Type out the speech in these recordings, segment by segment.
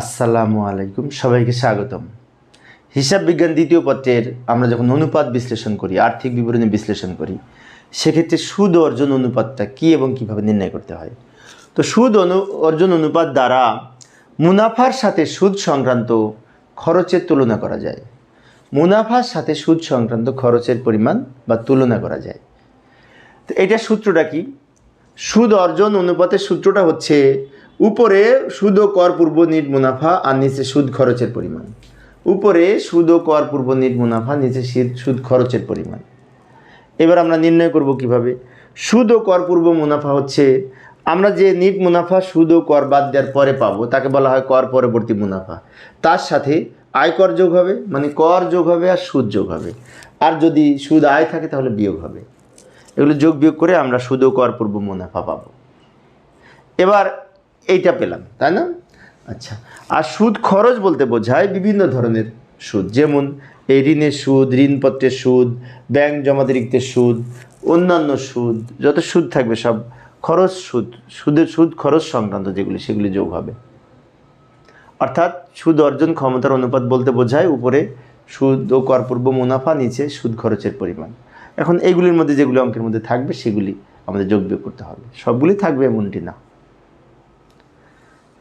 আসসালামু আলাইকুম, সবাইকে স্বাগতম। হিসাব বিজ্ঞান দ্বিতীয় পত্রের আমরা যখন অনুপাত বিশ্লেষণ করি, আর্থিক বিবরণী বিশ্লেষণ করি, সেক্ষেত্রে সুদ অর্জন অনুপাতটা কী এবং কীভাবে নির্ণয় করতে হয়? তো সুদ অনু অর্জন অনুপাত দ্বারা মুনাফার সাথে সুদ সংক্রান্ত খরচের তুলনা করা যায়। মুনাফার সাথে সুদ সংক্রান্ত খরচের পরিমাণ বা তুলনা করা যায়। তো এটা সূত্রটা কি? সুদ অর্জন অনুপাতের সূত্রটা হচ্ছে উপরে সুদ ও কর পূর্ব নিট মুনাফা আর নিচে সুদ খরচের পরিমাণ। উপরে সুদ ও কর পূর্ব নিট মুনাফা, নিচে সুদ খরচের পরিমাণ। এবার আমরা নির্ণয় করব কীভাবে? সুদ ও কর পূর্ব মুনাফা হচ্ছে, আমরা যে নিট মুনাফা, সুদ ও কর বাদ দেওয়ার পরে পাবো, তাকে বলা হয় কর পরবর্তী মুনাফা। তার সাথে আয়কর যোগ হবে মানে কর যোগ হবে আর সুদ যোগ হবে। আর যদি সুদ আয় থাকে, তাহলে বিয়োগ হবে। এগুলো যোগ বিয়োগ করে আমরা সুদ ও কর পূর্ব মুনাফা পাবো। এবার এইটা পেলাম, তাই না? আচ্ছা আর সুদ খরচ বলতে বোঝায় বিভিন্ন ধরনের সুদ, যেমন এই ঋণের সুদ, ঋণপত্রের সুদ, ব্যাংক জমাতিরিক্তের সুদ, অন্যান্য সুদ, যত সুদ থাকবে সব খরচ সুদ সুদের সুদ খরচ সংক্রান্ত যেগুলি, সেগুলি যোগ হবে। অর্থাৎ সুদ অর্জন ক্ষমতার অনুপাত বলতে বোঝায় উপরে সুদ ও করপূর্ব মুনাফা, নিচে সুদ খরচের পরিমাণ। এখন এইগুলির মধ্যে যেগুলি অঙ্কের মধ্যে থাকবে, সেগুলি আমাদের যোগ বিয়োগ করতে হবে। সবগুলি থাকবে এমনটি না।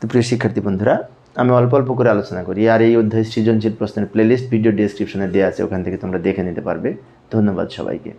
তো প্রিয় শিক্ষার্থী বন্ধুরা, আমি অল্প অল্প করে আলোচনা করি। আর এই অধ্যায় সৃজনশীল প্রশ্নের প্লেলিস্ট ভিডিও ডিসক্রিপশনে দেওয়া আছে, ওখান থেকে তোমরা দেখে নিতে পারবে। ধন্যবাদ সবাইকে।